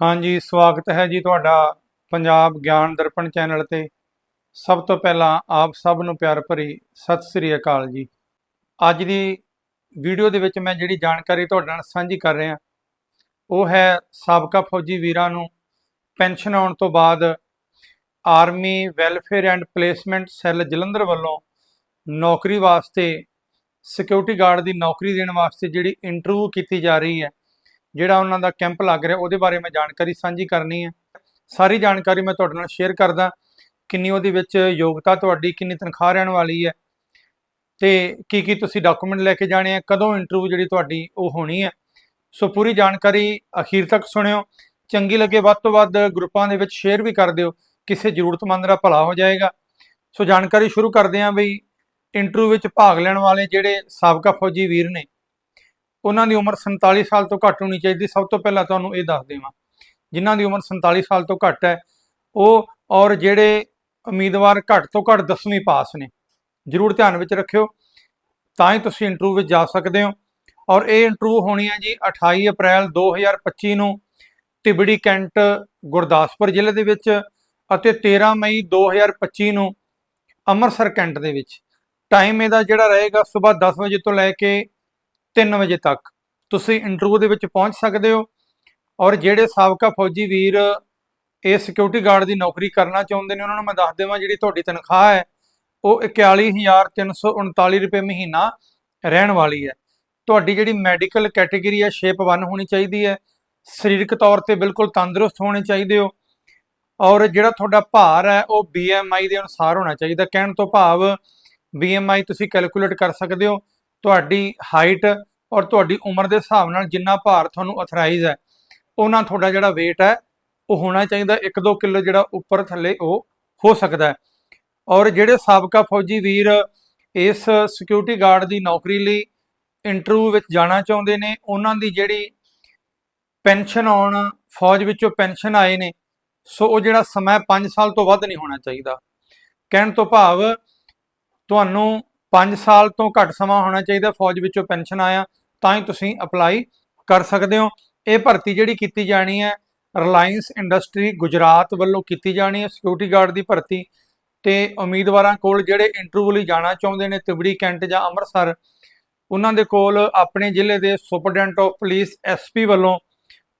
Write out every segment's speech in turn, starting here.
ਹਾਂਜੀ, ਸਵਾਗਤ ਹੈ ਜੀ ਤੁਹਾਡਾ ਪੰਜਾਬ ਗਿਆਨ ਦਰਪਣ ਚੈਨਲ ਤੇ। ਸਭ ਤੋਂ ਪਹਿਲਾਂ ਆਪ ਸਭ ਨੂੰ ਪਿਆਰ ਭਰੀ ਸਤਿ ਸ੍ਰੀ ਅਕਾਲ ਜੀ। ਅੱਜ ਦੀ ਵੀਡੀਓ ਦੇ ਵਿੱਚ ਮੈਂ ਜਿਹੜੀ ਜਾਣਕਾਰੀ ਤੁਹਾਡੇ ਨਾਲ ਸਾਂਝੀ ਕਰ ਰਿਹਾ, ਉਹ ਹੈ ਸਾਬਕਾ ਫੌਜੀ ਵੀਰਾਂ ਨੂੰ ਪੈਨਸ਼ਨ ਆਉਣ ਤੋਂ ਬਾਅਦ army welfare and placement cell Jalandhar ਵੱਲੋਂ ਨੌਕਰੀ ਵਾਸਤੇ, ਸਿਕਿਉਰਿਟੀ ਗਾਰਡ ਦੀ ਨੌਕਰੀ ਦੇਣ ਵਾਸਤੇ ਜਿਹੜੀ ਇੰਟਰਵਿਊ ਕੀਤੀ ਜਾ ਰਹੀ ਹੈ ਜਿਹੜਾ ਉਹਨਾਂ ਦਾ ਕੈਂਪ ਲੱਗ ਰਿਹਾ, ਉਹਦੇ ਬਾਰੇ ਮੈਂ ਜਾਣਕਾਰੀ ਸਾਂਝੀ ਕਰਨੀ ਹੈ। ਸਾਰੀ ਜਾਣਕਾਰੀ ਮੈਂ ਤੁਹਾਡੇ ਨਾਲ ਸ਼ੇਅਰ ਕਰਦਾ। ਕਿੰਨੀ ਉਹਦੇ ਵਿੱਚ ਯੋਗਤਾ ਤੁਹਾਡੀ, ਕਿੰਨੀ ਤਨਖਾਹ ਰਹਿਣ ਵਾਲੀ ਹੈ। ਤੇ ਕੀ ਕੀ ਤੁਸੀਂ ਡਾਕੂਮੈਂਟ ਲੈ ਕੇ ਜਾਣੇ ਆ, ਕਦੋਂ ਇੰਟਰਵਿਊ ਜਿਹੜੀ ਤੁਹਾਡੀ ਉਹ ਹੋਣੀ ਹੈ। ਸੋ ਪੂਰੀ ਜਾਣਕਾਰੀ ਅਖੀਰ ਤੱਕ ਸੁਣਿਓ। ਚੰਗੀ ਲੱਗੇ ਵੱਧ ਤੋਂ ਵੱਧ ਗਰੁੱਪਾਂ ਦੇ ਵਿੱਚ ਸ਼ੇਅਰ ਵੀ ਕਰ ਦਿਓ। ਕਿਸੇ ਜ਼ਰੂਰਤਮੰਦ ਦਾ ਭਲਾ ਹੋ ਜਾਏਗਾ। ਸੋ ਜਾਣਕਾਰੀ ਸ਼ੁਰੂ ਕਰਦੇ ਹਾਂ ਬਈ ਇੰਟਰਵਿਊ ਵਿੱਚ ਭਾਗ ਲੈਣ ਵਾਲੇ ਜਿਹੜੇ ਸਾਬਕਾ ਫੌਜੀ ਵੀਰ ਨੇ ਉਹਨਾਂ ਦੀ ਉਮਰ 47 ਸਾਲ ਤੋਂ ਘੱਟ ਹੋਣੀ ਚਾਹੀਦੀ। ਸਭ ਤੋਂ ਪਹਿਲਾਂ ਤੁਹਾਨੂੰ ਇਹ ਦੱਸ ਦੇਵਾਂ, ਜਿਨ੍ਹਾਂ ਦੀ ਉਮਰ 47 ਸਾਲ ਤੋਂ ਘੱਟ ਹੈ, ਉਹ ਔਰ ਜਿਹੜੇ ਉਮੀਦਵਾਰ ਘੱਟ ਤੋਂ ਘੱਟ 10ਵੀਂ ਪਾਸ ਨੇ, ਜ਼ਰੂਰ ਧਿਆਨ ਵਿੱਚ ਰੱਖਿਓ। ਤਾਂ ਹੀ ਤੁਸੀਂ ਇੰਟਰਵਿਊ ਵਿੱਚ ਜਾ ਸਕਦੇ ਹੋ। ਔਰ ਇਹ ਇੰਟਰਵਿਊ ਹੋਣੀ ਹੈ ਜੀ 28 ਅਪ੍ਰੈਲ 2025 ਨੂੰ ਤਿਬੜੀ ਕੈਂਟ ਗੁਰਦਾਸਪੁਰ ਜ਼ਿਲ੍ਹੇ ਦੇ ਵਿੱਚ ਅਤੇ 13 ਮਈ 2025 ਨੂੰ ਅੰਮ੍ਰਿਤਸਰ ਕੈਂਟ ਦੇ ਵਿੱਚ। ਟਾਈਮ ਇਹਦਾ ਜਿਹੜਾ ਰਹੇਗਾ ਸਵੇਰ 10 ਵਜੇ ਤੋਂ ਲੈ ਕੇ 3 ਵਜੇ ਤੱਕ। ਤੁਸੀਂ ਇੰਟਰਵਿਊ ਦੇ ਵਿੱਚ ਪਹੁੰਚ ਸਕਦੇ ਹੋ। ਔਰ ਜਿਹੜੇ ਸਾਬਕਾ ਫੌਜੀ ਵੀਰ ਇਹ ਸਿਕਿਉਰਿਟੀ ਗਾਰਡ ਦੀ ਨੌਕਰੀ ਕਰਨਾ ਚਾਹੁੰਦੇ ਨੇ, ਉਹਨਾਂ ਨੂੰ ਮੈਂ ਦੱਸ ਦੇਵਾਂ ਜਿਹੜੀ ਤੁਹਾਡੀ ਤਨਖਾਹ ਹੈ, ਉਹ 41339 ਰੁਪਏ ਮਹੀਨਾ ਰਹਿਣ ਵਾਲੀ ਹੈ। ਤੁਹਾਡੀ ਜਿਹੜੀ ਮੈਡੀਕਲ ਕੈਟਾਗਰੀ ਹੈ ਸ਼ੇਪ 1 ਹੋਣੀ ਚਾਹੀਦੀ ਹੈ। ਸਰੀਰਕ ਤੌਰ ਤੇ ਬਿਲਕੁਲ ਤੰਦਰੁਸਤ ਹੋਣੇ ਚਾਹੀਦੇ ਹੋ। ਔਰ ਜਿਹੜਾ ਤੁਹਾਡਾ ਭਾਰ ਹੈ, ਉਹ BMI ਦੇ ਅਨੁਸਾਰ ਹੋਣਾ ਚਾਹੀਦਾ। ਕਹਿਣ ਤੋਂ ਭਾਵ BMI ਤੁਸੀਂ ਕੈਲਕੂਲੇਟ ਕਰ ਸਕਦੇ ਹੋ। ਤੁਹਾਡੀ ਹਾਈਟ ਔਰ ਤੁਹਾਡੀ ਉਮਰ ਦੇ ਹਿਸਾਬ ਨਾਲ ਜਿੰਨਾ ਭਾਰ ਤੁਹਾਨੂੰ ਅਥਰਾਈਜ਼ ਹੈ, ਉਹਨਾਂ ਤੁਹਾਡਾ ਜਿਹੜਾ weight ਹੈ, ਉਹ ਹੋਣਾ ਚਾਹੀਦਾ 1-2 ਕਿਲੋ ਜਿਹੜਾ ਉੱਪਰ ਥੱਲੇ ਉਹ ਹੋ ਸਕਦਾ ਹੈ। ਔਰ ਜਿਹੜੇ ਸਾਬਕਾ ਫੌਜੀ ਵੀਰ ਇਸ ਸਿਕਿਉਰਿਟੀ ਗਾਰਡ ਦੀ ਨੌਕਰੀ ਲਈ ਇੰਟਰਵਿਊ ਵਿੱਚ ਜਾਣਾ ਚਾਹੁੰਦੇ ਨੇ, ਉਹਨਾਂ ਦੀ ਜਿਹੜੀ ਪੈਨਸ਼ਨ ਆਉਣ, ਫੌਜ ਵਿੱਚੋਂ ਪੈਨਸ਼ਨ ਆਏ ਨੇ, ਸੋ ਉਹ ਜਿਹੜਾ ਸਮਾਂ 5 ਸਾਲ ਤੋਂ ਵੱਧ ਨਹੀਂ ਹੋਣਾ ਚਾਹੀਦਾ। ਕਹਿਣ ਤੋਂ ਭਾਵ ਤੁਹਾਨੂੰ 5 ਸਾਲ ਤੋਂ ਘੱਟ ਸਮਾਂ ਹੋਣਾ ਚਾਹੀਦਾ ਫੌਜ ਵਿੱਚੋਂ ਪੈਨਸ਼ਨ ਆਇਆ, ਤਾਂ ਹੀ ਤੁਸੀਂ ਅਪਲਾਈ ਕਰ ਸਕਦੇ ਹੋ। ਇਹ ਭਰਤੀ ਜਿਹੜੀ ਕੀਤੀ ਜਾਣੀ ਹੈ ਰਿਲਾਇੰਸ ਇੰਡਸਟਰੀ ਗੁਜਰਾਤ ਵੱਲੋਂ ਕੀਤੀ ਜਾਣੀ ਹੈ ਸਿਕਿਉਰਿਟੀ ਗਾਰਡ ਦੀ ਭਰਤੀ। ਤੇ ਉਮੀਦਵਾਰਾਂ ਕੋਲ ਜਿਹੜੇ ਇੰਟਰਵਿਊ ਲਈ ਜਾਣਾ ਚਾਹੁੰਦੇ ਨੇ, ਤਿਬੜੀ, ਕੈਂਟ ਜਾਂ ਅੰਮ੍ਰਿਤਸਰ, ਉਹਨਾਂ ਦੇ ਕੋਲ ਆਪਣੇ ਜ਼ਿਲ੍ਹੇ ਦੇ ਸੁਪਰਡੈਂਟ ਆਫ ਪੁਲਿਸ ਐਸਪੀ ਵੱਲੋਂ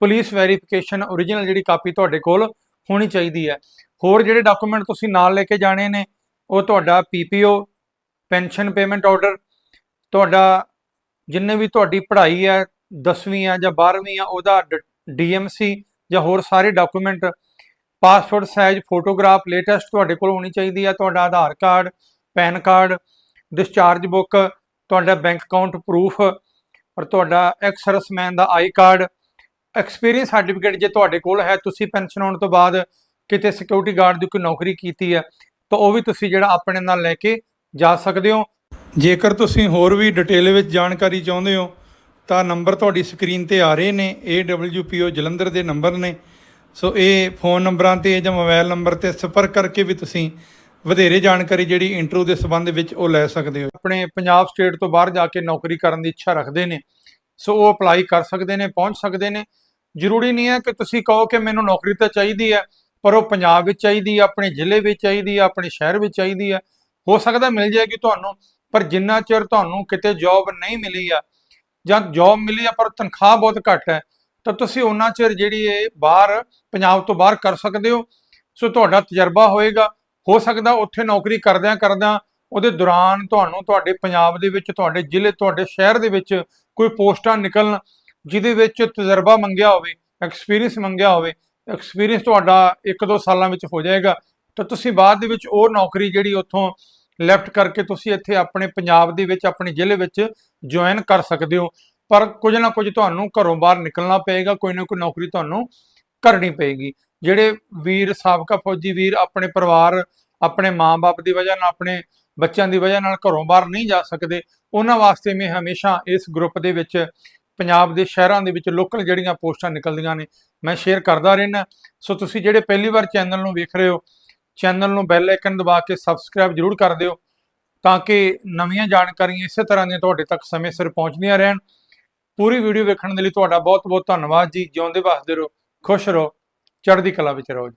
ਪੁਲਿਸ ਵੈਰੀਫਿਕੇਸ਼ਨ origignal ਜਿਹੜੀ ਕਾਪੀ ਤੁਹਾਡੇ ਕੋਲ ਹੋਣੀ ਚਾਹੀਦੀ ਹੈ। ਹੋਰ ਜਿਹੜੇ ਡਾਕੂਮੈਂਟ ਤੁਸੀਂ ਨਾਲ ਲੈ ਕੇ ਜਾਣੇ ਨੇ, ਉਹ ਤੁਹਾਡਾ ਪੀਪੀਓ ਪੈਨਸ਼ਨ ਪੇਮੈਂਟ ਆਰਡਰ, ਤੁਹਾਡਾ ਜਿੰਨੇ ਵੀ ਤੁਹਾਡੀ ਪੜ੍ਹਾਈ ਹੈ 10ਵੀਂ ਆ ਜਾਂ 12ਵੀਂ ਆ ਉਹਦਾ ਡੀਐਮਸੀ ਜਾਂ ਹੋਰ ਸਾਰੇ document, passport size, photograph, latest ਤੁਹਾਡੇ ਕੋਲ ਹੋਣੀ ਚਾਹੀਦੀ ਆ ਤੁਹਾਡਾ Aadhaar card, PAN card discharge book ਤੁਹਾਡਾ ਬੈਂਕ ਅਕਾਊਂਟ ਪ੍ਰੂਫ ਔਰ ਤੁਹਾਡਾ ਐਕਸਰਸਮੈਨ ਦਾ ਆਈ ਕਾਰਡ ਐਕਸਪੀਰੀਅੰਸ ਸਰਟੀਫਿਕੇਟ ਜੇ ਤੁਹਾਡੇ ਕੋਲ ਹੈ, ਤੁਸੀਂ ਪੈਨਸ਼ਨ ਆਉਣ ਤੋਂ ਬਾਅਦ ਕਿਤੇ ਸਿਕਿਉਰਿਟੀ ਗਾਰਡ ਦੀ ਕੋਈ ਨੌਕਰੀ ਕੀਤੀ ਹੈ, ਤਾਂ ਉਹ ਵੀ ਤੁਸੀਂ ਜਿਹੜਾ ਆਪਣੇ ਨਾਲ ਲੈ ਕੇ ਜਾ ਸਕਦੇ ਹੋ। ਜੇਕਰ ਤੁਸੀਂ ਹੋਰ ਵੀ ਡਿਟੇਲ ਵਿੱਚ ਜਾਣਕਾਰੀ ਚਾਹੁੰਦੇ ਹੋ, ਤਾਂ ਨੰਬਰ ਤੁਹਾਡੀ ਸਕਰੀਨ ਤੇ ਆ ਰਹੇ ਨੇ। AWPO ਜਲੰਧਰ ਦੇ ਨੰਬਰ ਨੇ। ਸੋ ਇਹ ਫੋਨ ਨੰਬਰਾਂ ਤੇ ਜਾਂ ਮੋਬਾਈਲ ਨੰਬਰ ਤੇ ਸੰਪਰਕ ਕਰਕੇ ਵੀ ਤੁਸੀਂ ਵਧੇਰੇ ਜਾਣਕਾਰੀ ਜਿਹੜੀ ਇੰਟਰਵਿਊ ਦੇ ਸੰਬੰਧ ਵਿੱਚ ਉਹ ਲੈ ਸਕਦੇ ਹੋ। ਆਪਣੇ ਪੰਜਾਬ ਸਟੇਟ ਤੋਂ ਬਾਹਰ ਜਾ ਕੇ ਨੌਕਰੀ ਕਰਨ ਦੀ ਇੱਛਾ ਰੱਖਦੇ ਨੇ। ਸੋ ਉਹ ਅਪਲਾਈ ਕਰ ਸਕਦੇ ਨੇ, ਪਹੁੰਚ ਸਕਦੇ ਨੇ। ਜ਼ਰੂਰੀ ਨਹੀਂ ਹੈ ਕਿ ਤੁਸੀਂ ਕਹੋ ਕਿ ਮੈਨੂੰ ਨੌਕਰੀ ਤਾਂ ਚਾਹੀਦੀ ਹੈ, ਪਰ ਉਹ ਪੰਜਾਬ ਵਿੱਚ ਚਾਹੀਦੀ ਹੈ, ਆਪਣੇ ਜ਼ਿਲ੍ਹੇ ਵਿੱਚ ਚਾਹੀਦੀ ਹੈ, ਆਪਣੇ ਸ਼ਹਿਰ ਵਿੱਚ ਚਾਹੀਦੀ ਹੈ। ਹੋ ਸਕਦਾ ਮਿਲ ਜਾਏਗੀ ਤੁਹਾਨੂੰ, ਪਰ ਜਿੰਨਾ ਚਿਰ ਤੁਹਾਨੂੰ ਕਿਤੇ ਜੌਬ ਨਹੀਂ ਮਿਲੀ ਆ, ਜਾਂ ਜੌਬ ਮਿਲੀ ਆ ਪਰ ਤਨਖਾਹ ਬਹੁਤ ਘੱਟ ਹੈ, ਤਾਂ ਤੁਸੀਂ ਉਹਨਾਂ ਚਿਰ ਜਿਹੜੀ ਇਹ ਬਾਹਰ, ਪੰਜਾਬ ਤੋਂ ਬਾਹਰ ਕਰ ਸਕਦੇ ਹੋ। ਸੋ ਤੁਹਾਡਾ ਤਜਰਬਾ ਹੋਏਗਾ, ਹੋ ਸਕਦਾ ਉੱਥੇ ਨੌਕਰੀ ਕਰਦਿਆਂ ਕਰਦਿਆਂ ਉਹਦੇ ਦੌਰਾਨ ਤੁਹਾਨੂੰ ਤੁਹਾਡੇ ਪੰਜਾਬ ਦੇ ਵਿੱਚ, ਤੁਹਾਡੇ ਜ਼ਿਲ੍ਹੇ, ਤੁਹਾਡੇ ਸ਼ਹਿਰ ਦੇ ਵਿੱਚ ਕੋਈ ਪੋਸਟਾਂ ਨਿਕਲਣ, ਜਿਹਦੇ ਵਿੱਚ ਤਜਰਬਾ ਮੰਗਿਆ ਹੋਵੇ ਐਕਸਪੀਰੀਅੰਸ ਮੰਗਿਆ ਹੋਵੇ ਐਕਸਪੀਰੀਅੰਸ ਤੁਹਾਡਾ 1-2 ਸਾਲਾਂ ਵਿੱਚ ਹੋ ਜਾਏਗਾ। ਤਾਂ ਤੁਸੀਂ ਬਾਅਦ ਦੇ ਵਿੱਚ ਉਹ ਨੌਕਰੀ ਜਿਹੜੀ ਉੱਥੋਂ ਲੈਫਟ ਕਰਕੇ ਤੁਸੀਂ ਇੱਥੇ ਆਪਣੇ ਪੰਜਾਬ ਦੇ ਵਿੱਚ, ਆਪਣੇ ਜ਼ਿਲ੍ਹੇ ਵਿੱਚ ਜੁਆਇਨ ਕਰ ਸਕਦੇ ਹੋ। ਪਰ ਕੁਝ ਨਾ ਕੁਝ ਤੁਹਾਨੂੰ ਘਰੋਂ ਬਾਹਰ ਨਿਕਲਣਾ ਪਏਗਾ, ਕੋਈ ਨਾ ਕੋਈ ਨੌਕਰੀ ਤੁਹਾਨੂੰ ਕਰਨੀ ਪਏਗੀ। ਜਿਹੜੇ ਵੀਰ, ਸਾਬਕਾ ਫੌਜੀ ਵੀਰ ਆਪਣੇ ਪਰਿਵਾਰ, ਆਪਣੇ ਮਾਂ-ਬਾਪ ਦੀ ਵਜ੍ਹਾ ਨਾਲ, ਆਪਣੇ ਬੱਚਿਆਂ ਦੀ ਵਜ੍ਹਾ ਨਾਲ ਘਰੋਂ ਬਾਹਰ ਨਹੀਂ ਜਾ ਸਕਦੇ, ਉਹਨਾਂ ਵਾਸਤੇ ਮੈਂ ਹਮੇਸ਼ਾ ਇਸ ਗਰੁੱਪ ਦੇ ਵਿੱਚ, ਪੰਜਾਬ ਦੇ ਸ਼ਹਿਰਾਂ ਦੇ ਵਿੱਚ ਲੋਕਲ ਜਿਹੜੀਆਂ ਪੋਸਟਾਂ ਨਿਕਲਦੀਆਂ ਨੇ, ਮੈਂ ਸ਼ੇਅਰ ਕਰਦਾ ਰਹਿਣਾ ਸੋ ਤੁਸੀਂ ਜਿਹੜੇ ਪਹਿਲੀ ਵਾਰ ਚੈਨਲ ਨੂੰ ਵੇਖ ਰਹੇ ਹੋ ਚੈਨਲ ਨੂੰ ਬੈਲ ਆਈਕਨ ਦਬਾ ਕੇ ਸਬਸਕ੍ਰਾਈਬ ਜਰੂਰ ਕਰ ਦਿਓ ਤਾਂ ਕਿ ਨਵੀਆਂ ਜਾਣਕਾਰੀਆਂ ਇਸੇ ਤਰ੍ਹਾਂ ਦੀਆਂ ਤੁਹਾਡੇ ਤੱਕ ਸਮੇਂ ਸਿਰ ਪਹੁੰਚਦੀਆਂ ਰਹਿਣ। ਪੂਰੀ ਵੀਡੀਓ ਵੇਖਣ ਦੇ ਲਈ ਤੁਹਾਡਾ ਬਹੁਤ ਬਹੁਤ ਧੰਨਵਾਦ ਜੀ। ਜਿਉਂਦੇ ਵਸਦੇ ਰਹੋ, ਖੁਸ਼ ਰਹੋ, ਚੜ੍ਹਦੀ ਕਲਾ ਵਿੱਚ ਰਹੋ ਜੀ।